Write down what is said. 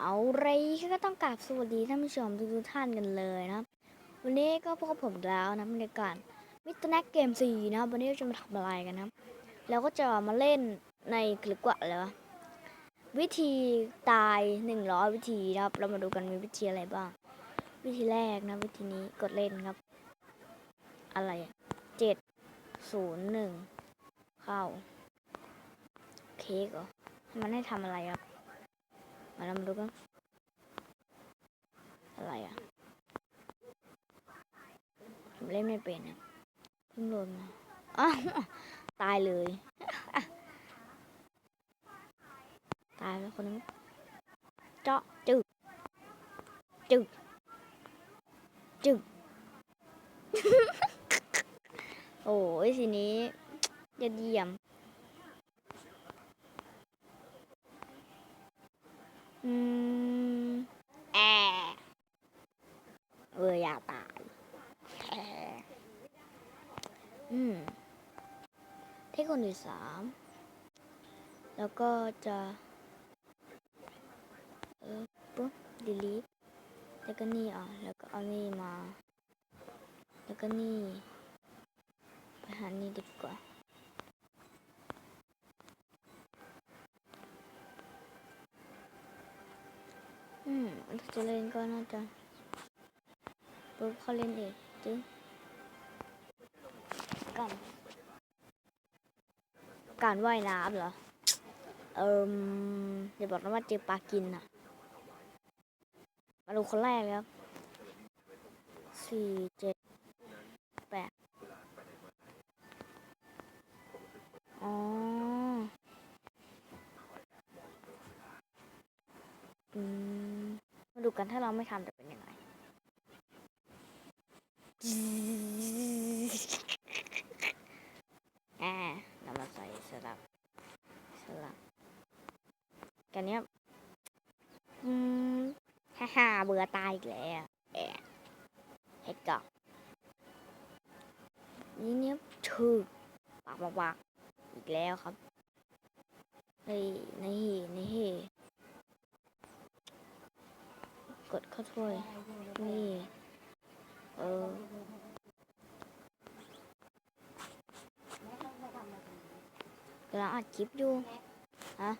เอาไรก็ต้องกราบสวัสดีท่านผู้ชมทุกท่านกันเลยนะครับ วันนี้ก็พบกับผมแล้วนะบรรยากาศมิตรแนกเกมซีนะวันนี้เราจะมาทำอะไรกันนะเราก็จะมาเล่นในคลิปกว่าเลยวะวิธีตายหนึ่งร้อยวิธีนะครับ เรามาดูกันมีวิธีอะไรบ้าง วิธีแรกนะวิธีนี้กดเล่นครับ อะไรเจ็ดศูนย์หนึ่งเข้า เค้กเหรอมันให้ทำอะไรครับ มาเรามาดูกันอะไรอะผมเล่นไม่เป็นอะเพิ่งโดมาอ้าตายเลย ตายแล้วคนนึงเจาะจึกจึกจึกโอ้ยทีนี้ยอดเยี่ยม อืมแอเอออยากตายแอ อืม เทคคนที่สาม แล้วก็จะ เออปุ๊บ delete แล้วก็นี่อะ แล้วก็เอานี่มา แล้วก็นี่ ไปหานี่ดีกว่าอืมถ้าจะเล่นก็น่าจะปุ๊บเขาเล่นเองจึง กันการว่ายน้ำเหรอ เอิมเดี๋ยวบอกนะว่าเจอปลากินอะ มาดูคนแรกเลยครับสี่เจ็ดแปดอ๋ออืมมาดูกันถ้าเราไม่ทำจะเป็นยังไง อ่าเรามาใส่สลับสลับ กันเนี้ยอืมฮ่าฮ่าเบื่อตายอีกแล้วแอะเฮ็ดกอกนี่เนี้ยถึกปากปากปากอีกแล้วครับนี่นี่นี่กดเข้าถ้วยนี่เออกำลังอัดคลิปอยู่ฮะ